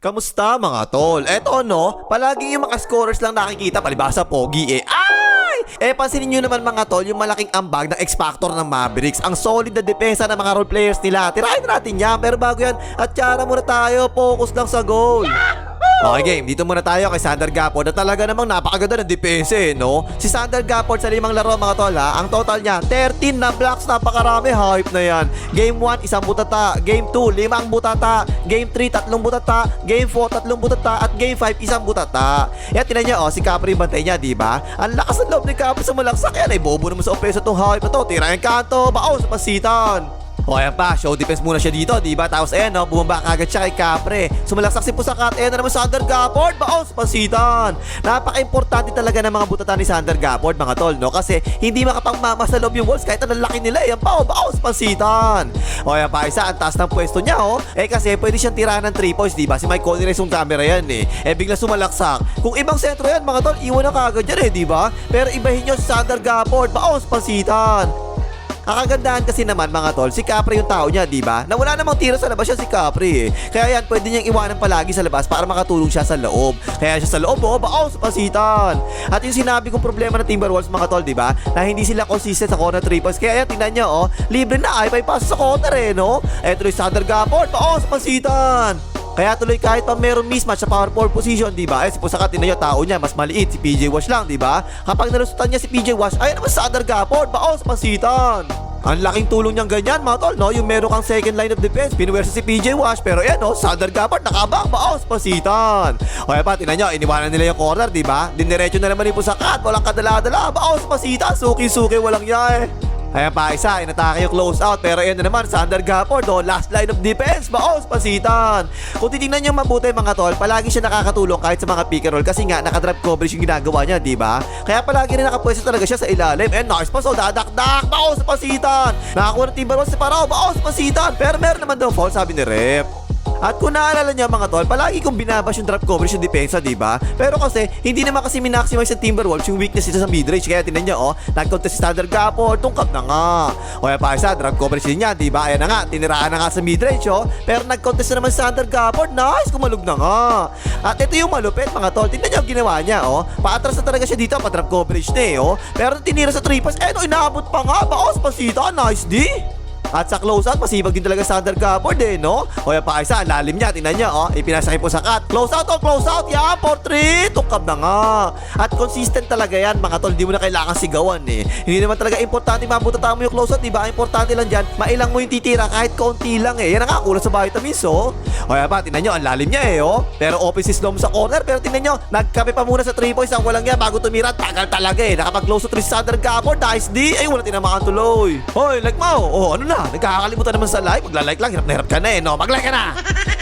Kamusta mga tol? Eto no, palagi yung mga scorers lang nakikita palibasa pogi eh. Ay! Eh pansinin nyo naman mga tol yung malaking ambag ng X-Factor ng Mavericks. Ang solid na depensa ng mga role players nila. Tirahin natin yan. Pero bago yan, at tsara muna tayo. Focus lang sa goal. Okay game, dito muna tayo kay Sander Gapod na talaga namang napakaganda ng depensa eh, no? Si Sander Gapod sa limang laro mga tol ha, ang total niya 13 na blocks, napakarami, hype na yan. Game 1, isang butata. Game 2, limang butata. Game 3, tatlong butata. Game 4, tatlong butata. At Game 5, isang butata. Yan, tinan niya, oh, si Capri bantay niya, di ba? Ang lakas ng loob ni Capri sa malaksak yan. Ay, bobo naman sa opeso tong hype na to. Tira yung kanto, bao sa pasitan. O ayan pa, show defense muna siya dito, di ba? Tapos ayan, no, bumaba kagad siya kay Capre. Sumalaksak si Pusakat, ayan na naman Sander Gapord, baos, pansitan. Napaka-importante talaga ng mga butatan ni Sander Gapord, mga tol, no? Kasi hindi makapangmama sa loob yung walls kahit anong laki nila, ayan pa, oh, baos, pansitan. O ayan pa, isa, ang taas ng pwesto niya, oh. Eh kasi pwede siyang tirahan ng 3 points, di ba? Si Mike Connery yung camera yan, eh. Eh bigla sumalaksak. Kung ibang sentro yan, mga tol, iwan na kagad yan, eh, di ba? Pero ibahin nyo si Sander Gapord, baos, pansitan. Ang kagandahan kasi naman mga tol, si Capri yung tao niya, di ba? Na wala namang tira sa labas siya si Capri eh. Kaya yan, pwede niyang iwanan palagi sa labas para makatulong siya sa loob. Kaya siya sa loob, oh, baos, pasitan. At yung sinabi kong problema ng Timberwolves mga tol, di ba? Na hindi sila consistent sa corner three points. Kaya yan, tingnan niyo, oh, libre na ay may paso sa corner eh, no? Eto yung Sander Gaport, baos, pasitan. Kaya tuloy kahit pa meron mismatch sa power forward position, di ba? Eh, si Pusaka, tinan niyo, tao niya, mas maliit, si PJ Wash lang, di ba? Kapag nalusutan niya si PJ Wash, ayun naman sa Sander Gaport, baos, pasitan. Ang laking tulong niyang ganyan, mga tol, no? Yung meron kang second line of defense, pinuwersa si PJ Wash, pero yan, no? Sander Gapart, nakabang, baos, pasitan. O yan pa, tinan niyo, iniwanan nila yung corner, di ba? Diniretso na naman ni Pusakat, walang kadala-dala, baos, pasitan, suki-suki, walang niya eh. Ayan pa isa, inatake yung close out. Pero yan na naman, Sander Gapord oh, Last line of defense, baos, pasitan. Kung titingnan nyo mabuti mga tol Palagi siya nakakatulong kahit sa mga pick and roll Kasi nga, nakadrop coverage yung ginagawa niya, di ba? Kaya palagi rin nakapwesto talaga siya sa ilalim. And nice pass, oh, dadakdak, baos, pasitan. Nakakuha ng Timberwolves si Parao, baos, pasitan. Pero meron naman daw fall, sabi ni Rep at kung naalala niyo mga tol, palagi kong binabash yung drop coverage yung depensa, di ba? Pero kasi, hindi naman kasi minaximize ng Timberwolves yung weakness nila sa midrange. Kaya tinan niyo, oh, nag-contest si Standard Gapo, tungkap na nga. O yan pa isa, drop coverage din niya, di ba? Ayan na nga, tiniraan na nga sa midrange, oh. Pero nag-contest na naman Standard Gapo, nice, kumalog na nga. At ito yung malupit, mga tol. Tingnan niyo ang ginawa niya, oh. Paatras na talaga siya dito, pa-drop coverage na eh, oh. Pero tinira sa 3 pass, eh, inaabot pa nga. Baos, pasita, nice di. At sa closeout, masibag din talaga Sander Gabord eh, no? O yan pa isa, lalim niya, tingnan niya, oh. Ipinasakay po sa cut. Closeout, oh, closeout, yan, for 3. Tukab na nga. At consistent talaga yan, mga tol, di mo na kailangan sigawan eh. Hindi naman talaga importante mabutata mo yung closeout, di ba? Importante lang dyan, mailang mo yung titira kahit kaunti lang eh. Yan ang kulang sa vitamins, oh. O yan pa, tingnan niyo, ang lalim niya eh, oh. Pero open si Slom sa corner, pero tingnan niyo, nagkape pa muna sa 3 points ang walang yan bago tumira. Tagal talaga eh. Nakapag-close to 3 si Sander Gabord, nice di. Ay, wala tinamaan tuloy. Hoy, like mo, oh, ano na? Nagkakalimutan naman sa like. Magla-like lang, hirap na hirap ka na eh, no? Mag-like ka na!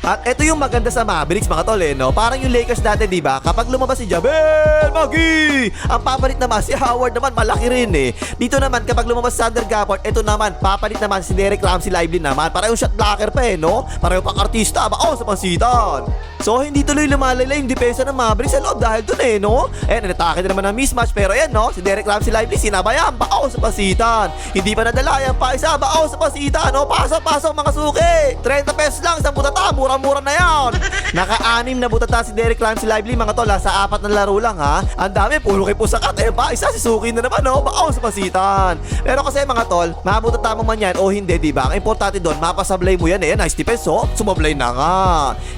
At ito yung maganda sa Mavericks mga tol eh, no? Parang yung Lakers dati, di ba? Kapag lumabas si Jabel Magi, ang papalit naman si Howard naman malaki rin eh. Dito naman kapag lumabas si Sander Gafford, ito naman papalit naman si Derek Ramsey Lively naman. Para yung shot blocker pa eh, no? Para yung pang-artista, ba? Oh, sa pansitan. So hindi tuloy lumalalay yung depensa ng Mavericks sa loob dahil dun eh, no? Eh, natake na naman ng mismatch pero ayan, no? Si Derek Ramsey Lively sinabayan, bao sa pasitan. Hindi pa nadala yan pa isa, bao sa pasitan, no? Pasok-pasok mga suki. 30 pesos lang, isang butata, mura-mura na yan. Naka-anim na butata si Derek Ramsey Lively, mga tol, sa apat na laro lang, ha? Ang dami, puro kay Pusakat, eh, pa, isa si Suki na naman, no? Bao sa pasitan. Pero kasi mga tol, mabutata mo man yan o hindi, di ba? Ang importante doon, mapasablay mo yan, eh. Nice defense, oh. Sumablay na nga.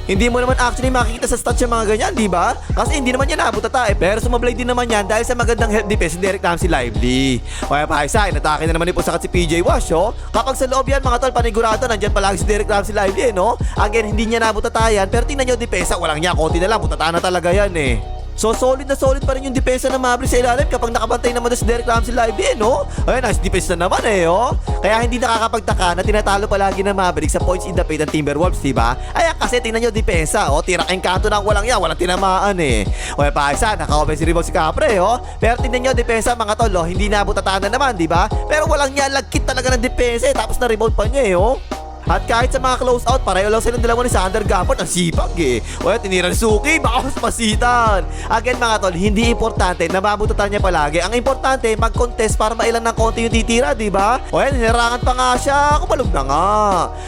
Hindi mo naman actually makikita sa stats yung mga ganyan, di ba? Kasi hindi naman yan nabutata, eh. Pero sumablay din naman yan dahil sa magandang health defense si Derek Ramsey Lively. Kaya pa isa, inatake na naman ni Pusakat si PJ Wash, oh. Kapag sa loob yan, mga tol, panigurado, nandyan palagi si Derek Ramsey Lively, eh, no? Again, hindi niya nabutata yan, pero tingnan nyo, depensa, walang niya, konti na lang, butata na talaga yan, eh. So solid na solid pa rin yung depensa ng Mavericks sa ilalim kapag nakabantay naman doon si Derek Ramsey live eh, no? Ay, nice defense na naman eh, oh. Kaya hindi nakakapagtaka na tinatalo palagi ng Mavericks sa points in the paint ng Timberwolves, di ba? Ay, kasi tingnan nyo depensa, oh. Tira kayong kanto na walang yan, walang tinamaan eh. O pa isa, naka-offensive rebound si Capre, oh. Pero tingnan nyo depensa mga tol, oh. Hindi nabutataan na naman, di ba? Pero walang niya, lagkit talaga ng depensa eh. Tapos na rebound pa niya eh, oh. At kahit sa mga close out, pareho lang silang dalawa ni Sander Gamport. Ang sipag eh. Yan, tinira ni Suki, baka mas pasitan. Again mga tol, hindi importante na mabututan niya palagi. Ang importante, mag-contest para mailan ng konti yung titira, di ba? Yan, hinirangan pa nga siya. Kumalog na nga.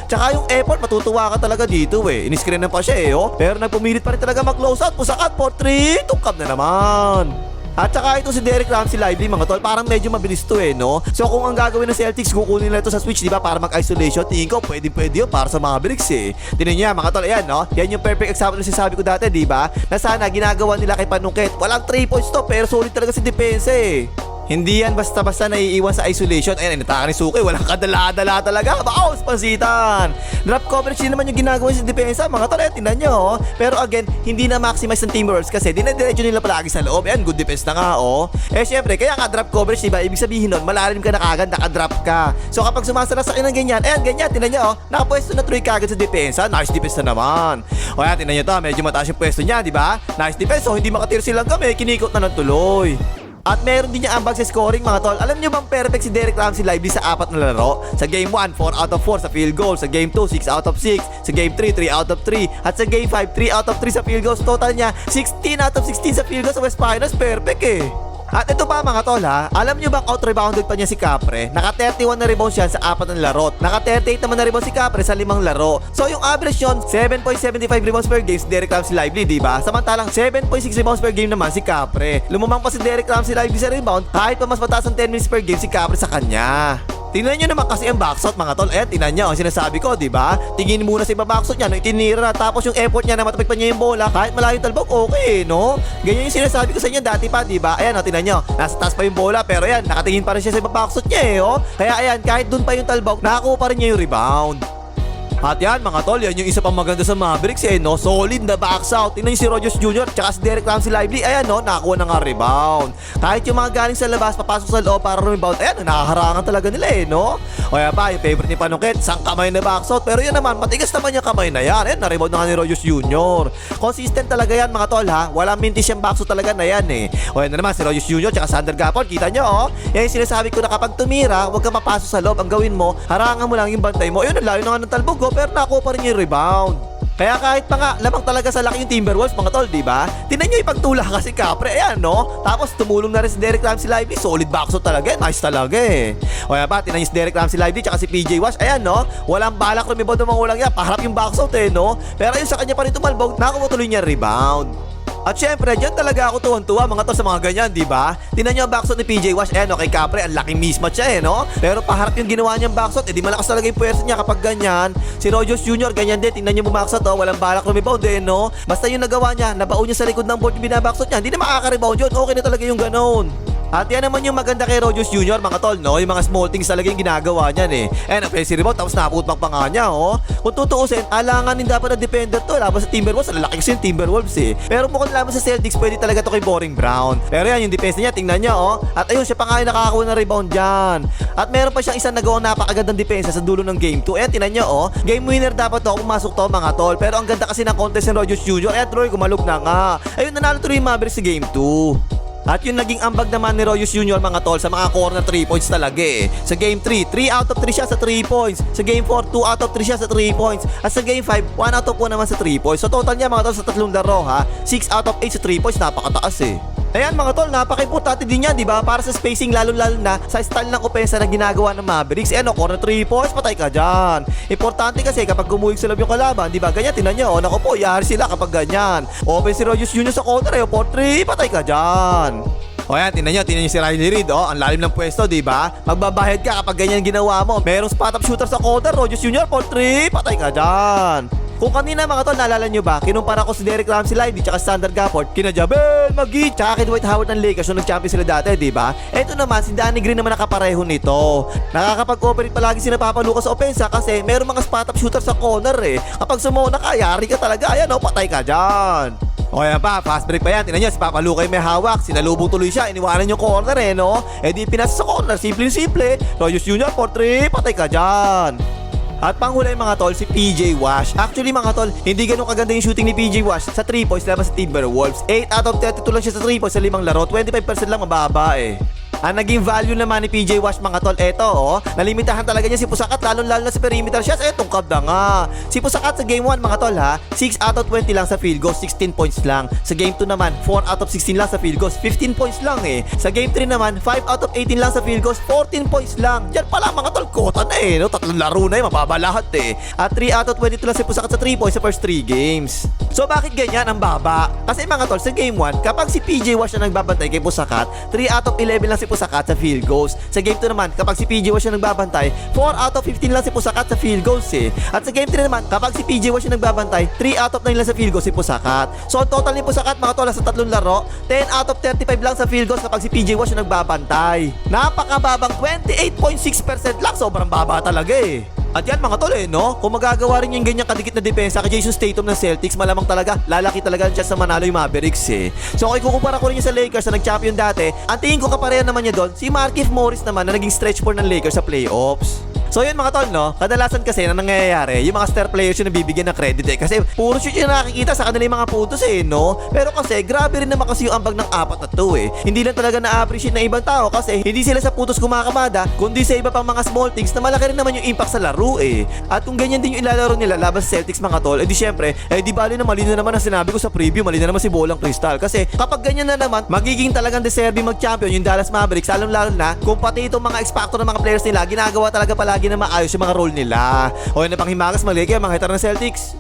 Tsaka yung effort, matutuwa ka talaga dito eh. Iniscreen na pa siya eh, oh. Pero nagpumilit pa rin talaga mag-close out. Pusakat, 4-3. Tungkap na naman. At saka ito si Derek Ramsey Lively mga tol, parang medyo mabilis to eh, no? So kung ang gagawin ng Celtics, kukunin nila ito sa switch, di ba? Para mag-isolation, tingin ko, pwede pwede yun para sa Mavericks eh. Tinan niya mga tol, ayan, no? Yan yung perfect example na sinasabi ko dati, di ba? Na sana ginagawa nila kay Panungket. Walang 3 points to, pero solid talaga si depensa eh. Hindi yan basta-basta naiiwan sa isolation. Ayan, inataka ni Suki. Walang kadala-dala talaga. Baos, pansitan. Drop coverage din naman yung ginagawa sa depensa. Mga tol, tingnan nyo. oh. Pero again, hindi na maximize ng Timberwolves kasi dinadiretso nila palagi sa loob. Ayan, good defense na nga, oh. Eh, syempre, kaya nga drop coverage, diba? Ibig sabihin nun, malalim ka na kagad, nakadrop ka. So, kapag sumasara sa akin ng ganyan, ayan, ganyan, tingnan nyo, oh. Nakapwesto na 3 kagad sa depensa. Nice defense na naman. O, ayan, tingnan nyo to. Medyo mataas yung pwesto niya, di ba? Nice defense, so hindi makatira silang kami. Kinikot na ng tuloy. At meron din niya ambag sa scoring mga tol. Alam niyo bang perfect si Derek Ramsey lively sa apat na laro? Sa game 1, 4 out of 4 sa field goal. Sa game 2, 6 out of 6. Sa game 3, 3 out of 3. At sa game 5, 3 out of 3 sa field goals. Total niya, 16 out of 16 sa field goals sa West Finals. Perfect eh. At ito pa mga tol ha, alam nyo bang out-rebounded pa niya si Capre? Naka 31 na rebounds yan sa apat na laro. Naka 38 naman na rebounds si Capre sa limang laro. So yung average yun, 7.75 rebounds per game si Derek Ramsey Lively, di ba? Samantalang 7.6 rebounds per game naman si Capre. Lumumang pa si Derek Ramsey Lively sa rebound kahit pa mas mataas ang 10 minutes per game si Capre sa kanya. Tingnan nyo naman kasi ang backshot mga tol. Eh, tingnan nyo ang sinasabi ko, di ba? Tingin muna sa iba backshot niya, no, itinira na. Tapos yung effort niya na matapik pa niya yung bola, kahit malayo talbog, okay, no? Ganyan yung sinasabi ko sa inyo dati pa, di ba? Ayan, oh, tingnan nyo. Nasa taas pa yung bola, pero ayan, nakatingin pa rin siya sa iba backshot niya, eh, oh. Kaya ayan, kahit dun pa yung talbog, nakakuha pa rin niya yung rebound. At yan mga tol, yan yung isa pang maganda sa Mavericks eh, no? Solid na backs out. Tingnan si Rogers Jr. tsaka si Derek Ramsey Lively. Ayan, no? Nakakuha na nga rebound. Kahit yung mga galing sa labas, papasok sa loob para rebound. Ayan, nakaharangan talaga nila eh, no? O yan pa, yung favorite ni Panungkit, sang kamay na backs out. Pero yan naman, matigas naman yung kamay na yan. Ayan, na-rebound na nga ni Rogers Jr. Consistent talaga yan mga tol, ha? Walang mintis yung backs out talaga na yan eh. O yan na naman, si Rogers Jr. tsaka Sander Gapon. Kita nyo, oh? Yan sinasabi ko na kapag tumira, huwag ka mapasok sa loob. Ang gawin mo, harangan mo lang yung bantay mo. Ayun, layo na nga ng talbog, oh, pero nakuha pa rin yung rebound. Kaya kahit pa nga, lamang talaga sa laki yung Timberwolves, mga tol, di ba? Tinan nyo ipagtula kasi Capre, ayan, no? Tapos tumulong na rin si Derek Ramsey Lively, solid backshot talaga, eh. nice talaga eh. O yan pa, tinan nyo si Derek Ramsey Lively, tsaka si PJ Wash, ayan, no? Walang balak rumibod ng mangulang niya, paharap yung backshot eh, no? Pero yung sa kanya pa rin tumalbog, nakuha tuloy niya rebound. At syempre, dyan talaga ako tuwan-tuwa mga to sa mga ganyan, di ba? Tingnan niyo ang backshot ni PJ Wash, eh no, kay Capre, ang laking mismatch siya eh, no? Pero paharap yung ginawa niyang backshot, eh di malakas talaga yung puwersa niya kapag ganyan. Si Rogers Jr., ganyan din, tingnan niyo bumackshot, oh, walang balak rebound eh, no? Basta yung nagawa niya, nabaon niya sa likod ng board yung binabackshot niya, hindi na makaka-rebound yun, okay na talaga yung ganon. At yan naman yung maganda kay Rogers Jr. mga tol, no? Yung mga small things talaga yung ginagawa niyan eh. Eh, na-pressure rebound, tapos naputmak pa nga niya, oh. Kung tutuusin, alangan din dapat na defender to. Laban sa Timberwolves, lalaki kasi yung Timberwolves eh. Pero mukhang laban sa Celtics, pwede talaga to kay Boring Brown. Pero yan, yung defense niya, tingnan niya, oh. At ayun, siya pa nga yung nakakakuha ng rebound dyan. At meron pa siyang isang nagawang napakagandang depensa sa dulo ng game 2. Ayan, tingnan niya, oh. Game winner dapat to, pumasok to, mga tol. Pero ang ganda kasi ng contest ng Rogers Jr. Ayan, Troy, kumalog na nga. Ayun, nanalo tuloy yung Mavericks sa game 2. At yung naging ambag naman ni Royus Jr. mga tol sa mga corner 3 points talaga eh. Sa game 3, 3 out of 3 siya sa 3 points. Sa game 4, 2 out of 3 siya sa 3 points. At sa game 5, 1 out of 4 naman sa 3 points. So total niya mga tol sa tatlong laro ha, 6 out of 8 sa 3 points, napakataas eh. Ayan mga tol, napaka-importante din yan, di ba? Para sa spacing lalo-lalo na sa style ng opensa na ginagawa ng Mavericks. Eh ano, corner 3 points, patay ka dyan. Importante kasi kapag gumuhig sa yung kalaban, di ba? Ganyan, tinan nyo, oh, naku po, yari sila kapag ganyan. Open si Rogers Jr. sa corner, eh, 4-3, patay ka dyan. O yan, tingnan nyo, tingnan nyo si Riley Reid, oh, ang lalim ng pwesto, di ba? Magbabayad ka kapag ganyan ginawa mo. Merong spot up shooter sa corner, Rogers Jr., 4-3, patay ka dyan. Kung kanina mga tol, naalala nyo ba, kinumpara ko si Derek Ramsey Lively tsaka Sander Gafford, kina Jabel Magee, tsaka kay Dwight Howard ng Lakers nung nag-champion sila dati, di ba? Eto naman, si Danny Green naman nakapareho nito. Nakakapag-operate palagi si Papa Lucas sa opensa kasi meron mga spot up shooter sa corner eh. Kapag sumuna ka, yari ka talaga, ayan oh, patay ka dyan. O yan pa, fast break pa yan. Tingnan nyo, si Papa Lucay may hawak. Sinalubong tuloy siya. Iniwanan yung corner eh, no? Eh di pinasa sa corner. Simple-simple. Royus Jr. for 3. Patay ka dyan. At panghuli mga tol, si PJ Wash. Actually mga tol, hindi ganun kaganda yung shooting ni PJ Wash sa 3 points laban sa Timberwolves. 8 out of 32 lang siya sa 3 points sa limang laro. 25% lang mababa eh. Ang naging value naman ni PJ Wash mga tol, eto oh. Nalimitahan talaga niya si Pusakat lalong lalo na sa perimeter shots. Etong kab na nga. Si Pusakat sa game 1 mga tol ha, 6 out of 20 lang sa field goals, 16 points lang. Sa game 2 naman, 4 out of 16 lang sa field goals, 15 points lang eh. Sa game 3 naman, 5 out of 18 lang sa field goals, 14 points lang. Yan pala mga tol, kota na eh. No? Tatlong laro na eh, mababa lahat eh. At 3 out of 22 lang si Pusakat sa 3 points sa first 3 games. So bakit ganyan ang baba? Kasi mga tol, sa game 1, kapag si PJ Wash na nagbabantay kay Pusakat, 3 out of 11 lang si Pusakat sa field goals. Sa game 2 naman, kapag si PJ Wash na nagbabantay, 4 out of 15 lang si Pusakat sa field goals eh. At sa game 3 naman, kapag si PJ Wash na nagbabantay, 3 out of 9 lang sa field goals si Pusakat. So ang total ni Pusakat mga tol sa tatlong laro, 10 out of 35 lang sa field goals kapag si PJ Wash na nagbabantay. Napakababang 28.6% lang, sobrang baba talaga eh. At yan mga tol eh, no? Kung magagawa rin yung ganyang kadikit na depensa kay Jason Statham ng Celtics, malamang talaga lalaki talaga ang chance na manalo yung Mavericks eh. So kung ikukumpara ko rin yung sa Lakers na nag-champion dati, ang tingin ko kapareha naman niya doon, si Markif Morris naman na naging stretch for ng Lakers sa playoffs. So yun mga tol, no? Kadalasan kasi na nangyayari, yung mga star players yung nabibigyan ng credit eh. Kasi puro shoot yung nakikita sa kanila yung mga putos eh, no? Pero kasi, grabe rin naman kasi yung ambag ng apat na to eh. Hindi lang talaga na-appreciate ng ibang tao kasi hindi sila sa putos kumakamada, kundi sa iba pang mga small things na malaki rin naman yung impact sa laro eh. At kung ganyan din yung ilalaro nila laban Celtics mga tol, eh di syempre, eh di bali na mali na naman ang sinabi ko sa preview, mali na naman si Bolang Crystal. Kasi kapag ganyan na naman, magiging talagang deserving mag-champion yung Dallas Mavericks, lalong lalo na kung pati itong mga X-Factor ng mga players nila, ginagawa talaga palagi na maayos yung mga role nila. O yun na pang himagas, mali kayo mga hitar ng Celtics.